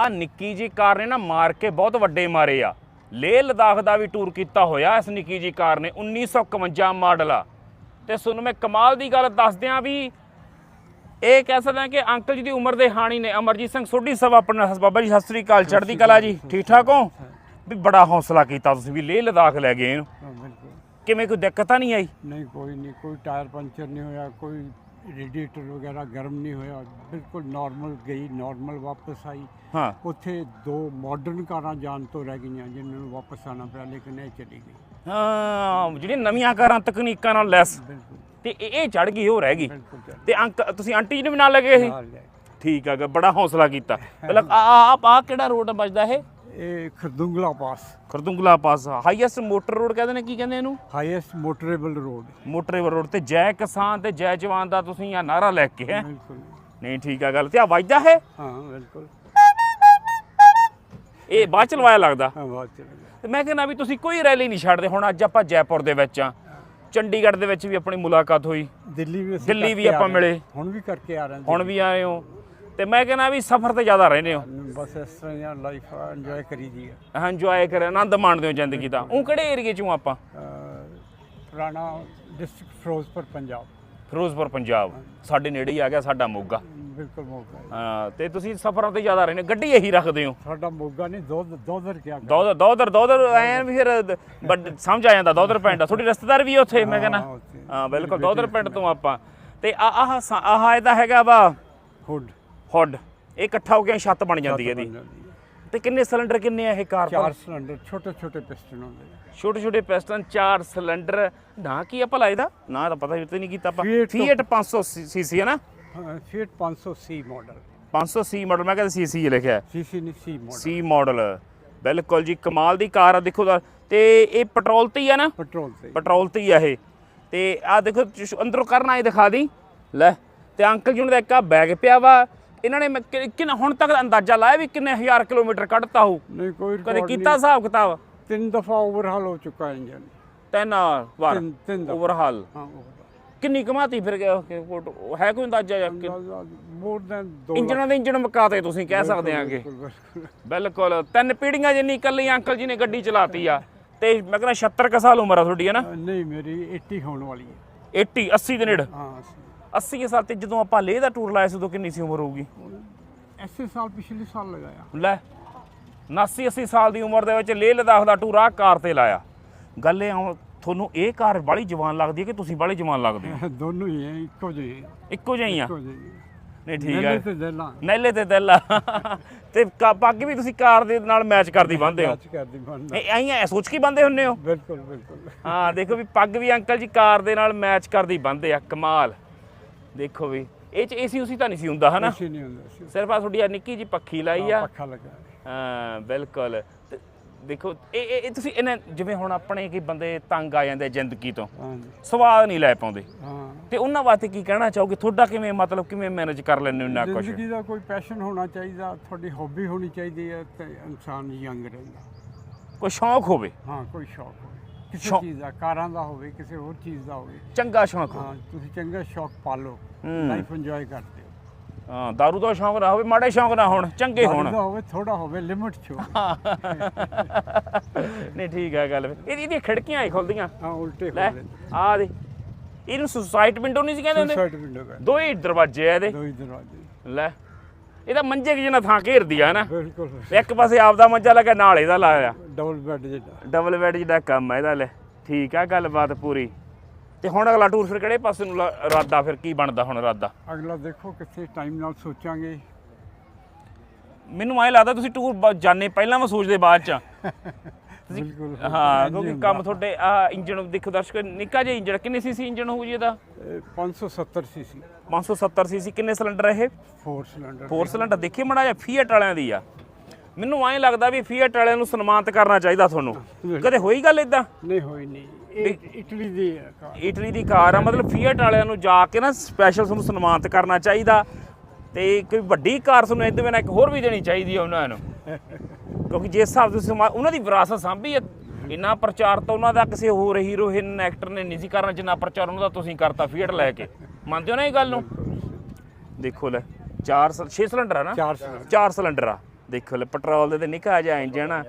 ਆ ਨਿੱਕੀ ਜੀ ਕਾਰ ਨੇ ਨਾ ਮਾਰ ਕੇ ਬਹੁਤ ਵੱਡੇ ਮਾਰੇ ਆ। ਲੇਹ ਲਦਾਖ ਦਾ ਵੀ ਟੂਰ ਕੀਤਾ ਹੋਇਆ ਇਸ ਨਿੱਕੀ ਜੀ ਕਾਰ ਨੇ 1951 ਮਾਡਲ ਆ। ਤੇ ਤੁਹਾਨੂੰ ਮੈਂ ਕਮਾਲ ਦੀ ਗੱਲ ਦੱਸ ਦਿਆਂ ਵੀ ਇਹ ਕਹਿ ਸਕਦੇ ਕਿ ਅੰਕਲ ਜੀ ਦੀ ਉਮਰ ਦੇ ਹਾਣੀ ਨੇ। ਅਮਰਜੀਤ ਸਿੰਘ ਸੋਢੀ ਸਾਹਿਬ ਆਪਣਾ ਬਾਬਾ ਜੀ ਸਤਿ ਸ੍ਰੀ ਅਕਾਲ। ਚੜ੍ਹਦੀ ਕਲਾ ਜੀ ਠੀਕ ਠਾਕ ਹੋ? ਵੀ ਬੜਾ ਹੌਸਲਾ ਕੀਤਾ ਤੁਸੀਂ ਵੀ ਲੇਹ ਲਦਾਖ ਲੈ ਗਏ ਇਹਨੂੰ ਹਾਂ, ਬਿਲਕੁਲ। ਕਿਵੇਂ ਕੋਈ ਦਿੱਕਤ ਤਾਂ ਨਹੀਂ ਆਈ? ਨਹੀਂ ਕੋਈ ਨਹੀਂ ਕੋਈ ਟਾਇਰ ਪੰਚਰ ਨਹੀਂ ਹੋਇਆ ਕੋਈ ਰੇਡੀਏਟਰ ਵਗੈਰਾ ਗਰਮ ਨਹੀਂ ਹੋਇਆ ਬਿਲਕੁਲ ਨਾਰਮਲ ਗਈ ਨਾਰਮਲ ਵਾਪਸ ਆਈ। ਹਾਂ। ਉੱਥੇ ਦੋ ਮਾਡਰਨ ਕਾਰਾਂ ਜਾਣ ਤੋਂ ਰਹਿ ਗਈਆਂ ਜਿਨ੍ਹਾਂ ਨੂੰ ਵਾਪਸ ਆਣਾ ਪਿਆ ਲੇਕਿਨ ਇਹ ਚਲੀ ਗਈ। ਹਾਂ ਜਿਹੜੀਆਂ ਨਵੀਆਂ ਕਾਰਾਂ ਤਕਨੀਕਾਂ ਨਾਲ ਲੈਸ ਬਿਲਕੁਲ। ਤੇ ਇਹ ਇਹ ਚੜ ਗਈ ਉਹ ਰਹਿ ਗਈ। ਬਿਲਕੁਲ ਤੇ ਅੰਕ ਤੁਸੀਂ ਆਂਟੀ ਜੀ ਨੂੰ ਵੀ ਨਾਲ ਲੱਗੇ ਸੀ ਨਾਲ ਲੈ। ਠੀਕ ਆ ਗਾ ਬੜਾ ਹੌਸਲਾ ਕੀਤਾ। ਪਹਿਲਾਂ ਆ ਆ ਆ ਕਿਹੜਾ ਰੋਡ ਵੱਜਦਾ ਇਹ? ਇਹ Khardungla pass. Khardungla pass highest motor road ਕਹਿੰਦੇ ਨੇ ਕੀ ਕਹਿੰਦੇ ਇਹਨੂੰ? Highest motorable road motorable road ਤੇ ਜੈ ਕਿਸਾਨ ਤੇ ਜੈ ਜਵਾਨ ਦਾ ਤੁਸੀਂ ਆ ਨਾਰਾ ਲੈ ਕੇ ਹੈ। ਬਿਲਕੁਲ। ਨਹੀਂ ਠੀਕ ਆ ਗੱਲ ਤੇ ਆ ਵੱਜਦਾ ਹੈ? ਹਾਂ ਬਿਲਕੁਲ। ਇਹ ਬਾਅਦ ਚ ਲਵਾਇਆ ਲੱਗਦਾ? ਹਾਂ ਗਿਆ ਤੇ ਮੈਂ ਕਹਿੰਦਾ ਵੀ ਤੁਸੀਂ ਕੋਈ ਰੈਲੀ ਨਹੀਂ ਛੱਡਦੇ। ਹੁਣ ਅੱਜ ਆਪਾਂ ਜੈਪੁਰ ਦੇ ਵਿੱਚ ਆ। ਚੰਡੀਗੜ੍ਹ ਦੇ ਵਿੱਚ ਵੀ ਆਪਣੀ ਮੁਲਾਕਾਤ ਹੋਈ। ਦਿੱਲੀ ਵੀ ਦਿੱਲੀ ਵੀ ਆਪਾਂ ਮਿਲੇ। ਹੁਣ ਵੀ ਕਰਕੇ ਆ ਰਹੇ ਹਾਂ ਹੁਣ ਵੀ ਆਏ ਹੋ। ਤੇ ਮੈਂ ਕਹਿੰਦਾ ਵੀ ਸਫ਼ਰ ਤੇ ਜ਼ਿਆਦਾ ਰਹਿੰਦੇ ਹੋ। ਬਸ ਇਸ ਤਰ੍ਹਾਂ ਹੀ ਲਾਈਫ ਇੰਜੋਏ ਕਰੀ ਦੀ ਹੈ ਹਾਂ ਇੰਜੋਏ ਕਰ ਆਨੰਦ ਮਾਣਦੇ ਹੋ ਜ਼ਿੰਦਗੀ ਦਾ। ਉਹ ਕਿਹੜੇ ਏਰੀਏ ਚੋਂ ਆਪਾਂ? ਪੁਰਾਣਾ ਡਿਸਟ੍ਰਿਕਟ ਫਿਰੋਜ਼ਪੁਰ ਪੰਜਾਬ। ਫਿਰੋਜ਼ਪੁਰ ਪੰਜਾਬ। ਸਾਡੇ ਨੇੜੇ ਹੀ ਆ ਗਿਆ ਸਾਡਾ ਮੋਗਾ। ਬਿਲਕੁਲ ਮੋਗਾ ਹੈ। ਤੇ ਤੁਸੀਂ ਸਫ਼ਰਾਂ ਤੇ ਜ਼ਿਆਦਾ ਰਹਿੰਦੇ ਗੱਡੀ ਇਹੀ ਰੱਖਦੇ ਹੋ? ਸਾਡਾ ਮੋਗਾ ਨਹੀਂ ਦੋਦਰ ਕਿਆ ਦੋਦਰ ਦੋਦਰ ਦੋਦਰ ਐਂ ਵੀ ਫਿਰ ਸਮਝ ਆ ਜਾਂਦਾ ਦੋਦਰ ਪਿੰਡ ਥੋੜੀ ਰਿਸ਼ਤੇਦਾਰ ਵੀ ਉੱਥੇ ਮੈਂ ਕਹਿੰਦਾ? ਹਾਂ, ਬਿਲਕੁਲ ਦੋਦਰ ਪਿੰਡ ਤੋਂ ਆਪਾਂ। ਤੇ ਆ ਆਹ ਆਹ ਇਹਦਾ ਹੈਗਾ ਵਾ ਹੁੱਡ ਹੁੱਡ। ਇਹ ਇਕੱਠਾ ਹੋ ਕੇ ਛੱਤ ਬਣ ਜਾਂਦੀ ਹੈ ਇਹਦੀ। ਤੇ ਕਿੰਨੇ ਸਿਲੰਡਰ ਕਿੰਨੇ ਆ ਇਹ ਕਾਰ ਚਾਰ ਸਿਲੰਡਰ ਛੋਟੇ ਛੋਟੇ ਪਿਸਟਨ ਹੁੰਦੇ। ਛੋਟੇ ਛੋਟੇ ਪਿਸਟਨ ਚਾਰ ਸਿਲੰਡਰ। ਨਾ ਕੀ ਆ ਭਲਾ ਇਹਦਾ ਨਾ ਤਾਂ ਪਤਾ ਵੀ ਨਹੀਂ ਕੀਤਾ ਆਪਾਂ। ਫੀਟ 500 ਸੀਸੀ ਹੈ ਨਾ? Fiat 500 C model 500 C model ਮੈਂ ਕਹਿੰਦਾ ਸੀਸੀ ਲਿਖਿਆ ਸੀਸੀ ਨਹੀਂ ਸੀ ਮਾਡਲ ਸੀ ਮਾਡਲ ਬਿਲਕੁਲ ਜੀ ਕਮਾਲ ਦੀ ਕਾਰ ਆ ਦੇਖੋ ਤੇ। ਇਹ ਪੈਟਰੋਲ ਤੇ ਹੀ ਆ ਨਾ? ਪੈਟਰੋਲ ਤੇ ਪੈਟਰੋਲ ਤੇ ਹੀ ਆ ਇਹ। ਤੇ ਆ ਦੇਖੋ ਅੰਦਰੋਂ ਕਰਨਾ ਇਹ ਦਿਖਾ ਦੀ। ਲੈ ਤੇ ਅੰਕਲ ਜੀ ਨੂੰ ਦਾ ਇੱਕ ਆ ਬੈਗ ਪਿਆ ਵਾ। ਇਹਨਾਂ ਨੇ ਕਿੰਨਾ ਹੁਣ ਤੱਕ ਦਾ ਅੰਦਾਜ਼ਾ ਲਾਇਆ ਵੀ ਕਿੰਨੇ ਹਜ਼ਾਰ ਕਿਲੋਮੀਟਰ ਕੱਢਤਾ ਹੋ ਨਹੀਂ ਕੋਈ ਕਦੇ ਕੀਤਾ। ਹਿਸਾਬ ਕਿਤਾਬ? ਤਿੰਨ ਦਫਾ ਓਵਰਹਾਲ ਹੋ ਚੁੱਕਾ ਇੰਜਨ ਤਿੰਨ ਵਾਰ? ਓਵਰਹਾਲ ਹਾਂ। ਕਿੰਨੀ ਕਮਾਤੀ ਫਿਰ ਹੈ ਕੋਈ ਅੰਦਾਜ਼ਾ ਜਾਂ ਕਿ- ਮੋਰ ਦੈਨ 2 ਇੰਜਣਾਂ ਦੇ ਇੰਜਣ ਮਕਾਤੇ ਤੁਸੀਂ ਕਹਿ ਸਕਦੇ ਆਂਗੇ। ਬਿਲਕੁਲ ਬਿਲਕੁਲ। ਤਿੰਨ ਪੀੜੀਆਂ ਜਿੰਨੀ ਇਕੱਲੀ ਅੰਕਲ ਜੀ ਨੇ ਗੱਡੀ ਚਲਾਤੀ ਆ ਤੇ ਮੈਂ ਕਹਿੰਦਾ 76 ਕ ਸਾਲ ਉਮਰ ਆ ਤੁਹਾਡੀ ਹੈ ਨਾ? ਨਹੀਂ ਮੇਰੀ 80 ਹੋਣ ਵਾਲੀ ਹੈ। 80 80 ਦੇ ਨੇੜੇ? ਹਾਂ 80 ਸਾਲ ਤੇ ਜਦੋਂ ਆਪਾਂ ਲੇਹ ਦਾ ਟੂਰ ਲਾਇਆ ਸੀ ਉਦੋਂ ਕਿੰਨੀ ਸੀ ਉਮਰ ਹੋਊਗੀ? ਐਸੇ ਸਾਲ ਪਿਛਲੇ ਸਾਲ ਲਗਾਇਆ। ਲੈ 79 80 ਸਾਲ ਦੀ ਉਮਰ ਦੇ ਵਿੱਚ ਲੇਹ ਲਦਾਖ ਦਾ ਟੂਰ ਆ ਕਾਰ ਤੇ ਲਾਇਆ। ਗੱਲ ਇਹ ਆ ਤੁਹਾਨੂੰ ਇਹ ਕਾਰ ਬਾਲੀ ਜਵਾਨ ਲੱਗਦੀ ਹੈ ਕਿ ਤੁਸੀਂ ਬਾਲੀ ਜਵਾਨ ਲੱਗਦੇ ਹੋ? ਦੋਨੋਂ ਹੀ ਹੈ ਇੱਕੋ ਜਿਹੇ। ਇੱਕੋ ਜਿਹੀ ਆ? ਇੱਕੋ ਜਿਹੇ ਨਹੀਂ ਠੀਕ ਦੇਲਾ ਨੈਲੇ ਤੇ ਦਿਲ ਆ। ਤੇ ਕ- ਪੱਗ ਵੀ ਤੁਸੀਂ ਕਾਰ ਦੇ ਨਾਲ ਮੈਚ ਕਰਦੀ ਬੰਨਦੇ ਹੋ। ਅੱਜ ਕਰਦੀ ਬੰਦਾ। ਇਹ ਐਂ ਐ ਸੋਚ ਕੇ ਬੰਦੇ ਹੁੰਨੇ ਹੋ। ਬਿਲਕੁਲ ਬਿਲਕੁਲ। ਹਾਂ ਦੇਖੋ ਵੀ ਪੱਗ ਵੀ ਅੰਕਲ ਜੀ ਕਾਰ ਦੇ ਨਾਲ ਮੈਚ ਕਰਦੀ ਬੰਦੇ ਆ ਕਮਾਲ। ਦੇਖੋ ਵੀ ਇਹ ਚ ਏਸੀ ਉਸੀ ਤਾਂ ਨਹੀਂ ਸੀ ਹੁੰਦਾ ਹਨਾ? ਕੁਛ ਨਹੀਂ ਹੁੰਦਾ ਸੀ। ਸਿਰਫ ਆ ਤੁਹਾਡੀ ਆ ਨਿੱਕੀ ਜੀ ਪੱਖੀ ਲਾਈ ਆ। ਪੱਖਾ ਲੱਗਾ। ਹਾਂ ਬਿਲਕੁਲ। ਤੇ ਦੇਖੋ ਇਹ ਇਹ ਇਹ ਤੁਸੀਂ ਇਹਨਾਂ ਜਿਵੇਂ ਹੁਣ ਆਪਣੇ ਕੀ ਬੰਦੇ ਤੰਗ ਆ ਜਾਂਦੇ ਜ਼ਿੰਦਗੀ ਤੋਂ ਹਾਂਜੀ। ਸਵਾਦ ਨਹੀਂ ਲੈ ਪਾਉਂਦੇ। ਹਾਂ। ਤੇ ਉਹਨਾਂ ਵਾਸਤੇ ਕੀ ਕਹਿਣਾ ਚਾਹੋਗੇ? ਤੁਹਾਡਾ ਕਿਵੇਂ ਮਤਲਬ ਕਿਵੇਂ ਮੈਨੇਜ ਕਰ ਲੈਂਦੇ ਹੋ ਇੰਨਾ ਕੁਝ ਜ਼ਿੰਦਗੀ ਦਾ ਕੋਈ ਪੈਸ਼ਨ ਹੋਣਾ ਚਾਹੀਦਾ ਤੁਹਾਡੀ ਹੌਬੀ ਹੋਣੀ ਚਾਹੀਦੀ ਹੈ ਤੇ ਇਨਸਾਨ ਯੰਗ ਰਹਿੰਦਾ। ਕੋਈ ਸ਼ੌਂਕ ਹੋਵੇ? ਹਾਂ ਕੋਈ ਸ਼ੌਕ ਹੋਵੇ। ਕਿਸੇ ਸ਼ੌਕ- ਚੀਜ਼ ਦਾ ਕਾਰਾਂ ਦਾ ਹੋਵੇ ਕਿਸੇ ਹੋਰ ਚੀਜ਼ ਦਾ ਹੋਵੇ। ਚੰਗਾ ਸ਼ੌਂਕ ਹਾਂ। ਤੁਸੀਂ ਚੰਗਾ ਸ਼ੌਕ ਪਾਲੋ। ਹੂੰ। ਲਾਈਫ ਇੰਜੋਏ ਕਰਦੇ ਹੋ। ਹਾਂ ਦਾਰੂ ਦਾ ਸ਼ੌਂਕ ਨਾ ਹੋਵੇ ਮਾੜੇ ਸ਼ੌਂਕ ਨਾ ਹੋਣ ਚੰਗੇ ਹੋਣ। ਦਾ ਹੋਵੇ ਥੋੜਾ ਹੋਵੇ ਲਿਮਿਟ ਚ ਹੋਵੇ। ਨਹੀਂ ਠੀਕ ਹੈ ਗੱਲ। ਇਹਦੀ ਇਹਦੀਆਂ ਖਿੜਕੀਆਂ ਹੀ ਖੁੱਲਦੀਆਂ। ਹਾਂ ਉਲਟੇ ਲੈ ਹੋਵੇ ਆ ਦੇ। ਇਹਨੂੰ ਸੁਸਾਈਟ ਵਿੰਡੋ ਨਹੀਂ ਸੀ ਕਹਿੰਦੇ ਹੁੰਦੇ ਸਾਈਡ ਵਿੰਡੋ ਦਾ ਦੋ ਹੀ ਦਰਵਾਜ਼ੇ ਆ ਇਹਦੇ। ਦੋ ਹੀ ਦਰਵਾਜ਼ੇ। ਲੈ। ਇਹਦਾ ਮੰਜੇ ਕਿ ਜਿੰਨਾ ਥਾਂ ਘੇਰਦੀ ਆ ਨਾ? ਬਿਲਕੁਲ। ਇੱਕ ਪਾਸੇ ਆਪਦਾ ਮੰਜਾ ਲੱਗਾ ਨਾਲ ਇਹਦਾ ਲਾਇਆ ਡਬਲ ਬੈੱਡ ਜਿਹੜਾ। ਡਬਲ ਬੈੱਡ ਜਿਹੜਾ ਕੰਮ ਆ ਇਹਦਾ ਲੈ। ਠੀਕ ਆ ਗੱਲਬਾਤ ਪੂਰੀ। ਤੇ ਹੁਣ ਅਗਲਾ ਟੂਰ ਫਿਰ ਕਿਹੜੇ ਪਾਸੇ ਨੂੰ ਇਰਾਦਾ ਫਿਰ ਕੀ ਬਣਦਾ ਹੁਣ ਇਰਾਦਾ ਅਗਲਾ ਦੇਖੋ ਕਿੱਥੇ ਟਾਈਮ ਨਾਲ ਸੋਚਾਂਗੇ। ਮੈਨੂੰ ਐਂ ਲੱਗਦਾ ਤੁਸੀਂ ਟੂਰ ਜਾਣੇ ਪਹਿਲਾਂ ਮੈਂ ਸੋਚਦੇ ਬਾਅਦ ਚ। ਬਿਲਕੁਲ ਹਾਂ ਕਿਉਂਕਿ। ਕੰਮ ਤੁਹਾਡੇ ਆ ਇੰਜਨ ਦੇਖੋ ਦਰਸ਼ਕ ਨਿੱਕਾ ਜਿਹਾ ਇੰਜਨ ਕਿੰਨੇ ਸੀਸੀ ਇੰਜਨ ਹੋਊ ਜੀ ਇਹਦਾ? ਇਹ 570 ਸੀਸੀ 570 ਸੀਸੀ ਕਿੰਨੇ ਸਿਲੰਡਰ ਇਹ? 4 ਸਿਲੰਡਰ ਫੋਰ ਸਿਲੰਡਰ ਦੇਖੀ ਮੜਾ ਜਿਹਾ ਫੀਐਟ ਵਾਲਿਆਂ ਦੀ ਆ। ਮੈਨੂੰ ਐਂ ਲੱਗਦਾ ਵੀ ਫੀਐਟ ਵਾਲਿਆਂ ਨੂੰ ਸਨਮਾਨਿਤ ਕਰਨਾ ਚਾਹੀਦਾ ਤੁਹਾਨੂੰ। ਕਦੇ ਹੋਈ ਗੱਲ ਇਦਾਂ ਨਹੀਂ ਹੋਈ ਨਹੀਂ। ਇਟਲੀ ਦੀ ਇਟਲੀ ਦੀ ਕਾਰ ਆ ਮਤਲਬ ਫੀਐਟ ਵਾਲਿਆਂ ਨੂੰ ਜਾ ਕੇ ਨਾ ਸਪੈਸ਼ਲ ਤੁਹਾਨੂੰ ਸਨਮਾਨਿਤ ਕਰਨਾ ਚਾਹੀਦਾ। ਤੇ ਕੋਈ ਵੱਡੀ ਕਾਰ ਤੁਹਾਨੂੰ ਇਹਦੇ ਬਿਨਾਂ ਇੱਕ ਹੋਰ ਵੀ ਦੇਣੀ ਚਾਹੀਦੀ ਆ ਉਹਨਾਂ ਨੂੰ। ਕਿਉਂਕਿ ਜਿਸ ਹਿਸਾਬ ਦੇ ਸਮਾ- ਉਹਨਾਂ ਦੀ ਵਿਰਾਸਤ ਸਾਂਭੀ ਹੈ। ਇੰਨਾ ਪ੍ਰਚਾਰ ਤਾਂ ਉਹਨਾਂ ਦਾ ਕਿਸੇ ਹੋਰ ਹੀਰੋ ਹੀਨ ਐਕਟਰ ਨੇ ਨਹੀਂ ਸੀ ਕਰਨਾ ਜਿੰਨਾ ਪ੍ਰਚਾਰ ਉਹਨਾਂ ਦਾ ਤੁਸੀਂ ਕਰਤਾ ਫੀਐਟ ਲੈ ਕੇ। ਮੰਨਦੇ ਹੋ ਨਾ ਇਹ ਗੱਲ ਨੂੰ? ਦੇਖੋ ਲੈ 4 6 ਸਿਲੰਡਰ ਆ ਨਾ? ਚਾਰ ਸਿਲੰਡਰ। ਚਾਰ ਸਿਲੰਡਰ ਆ। ਦੇਖੋ ਲੈ ਪੈਟਰੋਲ ਦੇ ਤੇ ਨਿਕਾ ਜਾ ਇੰਜਣ ਆ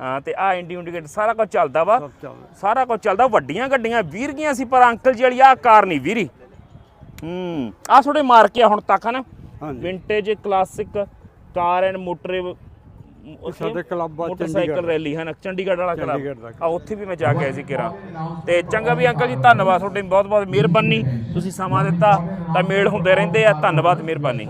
ਹਾਂ ਤੇ ਆ ਇੰਡੀਕੇਟਰ ਸਾਰਾ ਕੁਝ ਚੱਲਦਾ ਵਾ। ਚੱਲਦਾ। ਸਾਰਾ ਕੁਝ ਚੱਲਦਾ ਵੱਡੀਆਂ ਗੱਡੀਆਂ ਵੀਰ ਗਈਆਂ ਸੀ ਪਰ ਅੰਕਲ ਜੀ ਵਾਲੀ ਆ ਕਾਰ ਨਹੀਂ ਵੀਰੀ। ਹੂੰ ਆ ਥੋੜੇ ਮਾਰ ਕੇ ਆ ਹੁਣ ਤੱਕ ਹਨਾ ਹਾਂਜੀ। Vintage classic car and motor ਸਾਡੇ ਕਲੱਬ ਆ ਮੋਟਰਸਾਈਕਲ ਰੈਲੀ ਹਨ? ਚੰਡੀਗੜ੍ਹ ਵਾਲਾ ਕਲੱਬ। ਆ ਉੱਥੇ ਵੀ ਮੈਂ ਜਾ ਕੇ ਆਇਆ ਸੀ ਕਿਰਾ ਤੇ ਚੰਗਾ ਵੀ ਅੰਕਲ ਜੀ ਧੰਨਵਾਦ ਤੁਹਾਡੀ ਬਹੁਤ ਬਹੁਤ ਮਿਹਰਬਾਨੀ। ਤੁਸੀਂ ਸਮਾਂ ਦਿੱਤਾ ਤਾਂ ਮੇਲ ਹੁੰਦੇ ਰਹਿੰਦੇ ਆ ਧੰਨਵਾਦ ਮਿਹਰਬਾਨੀ।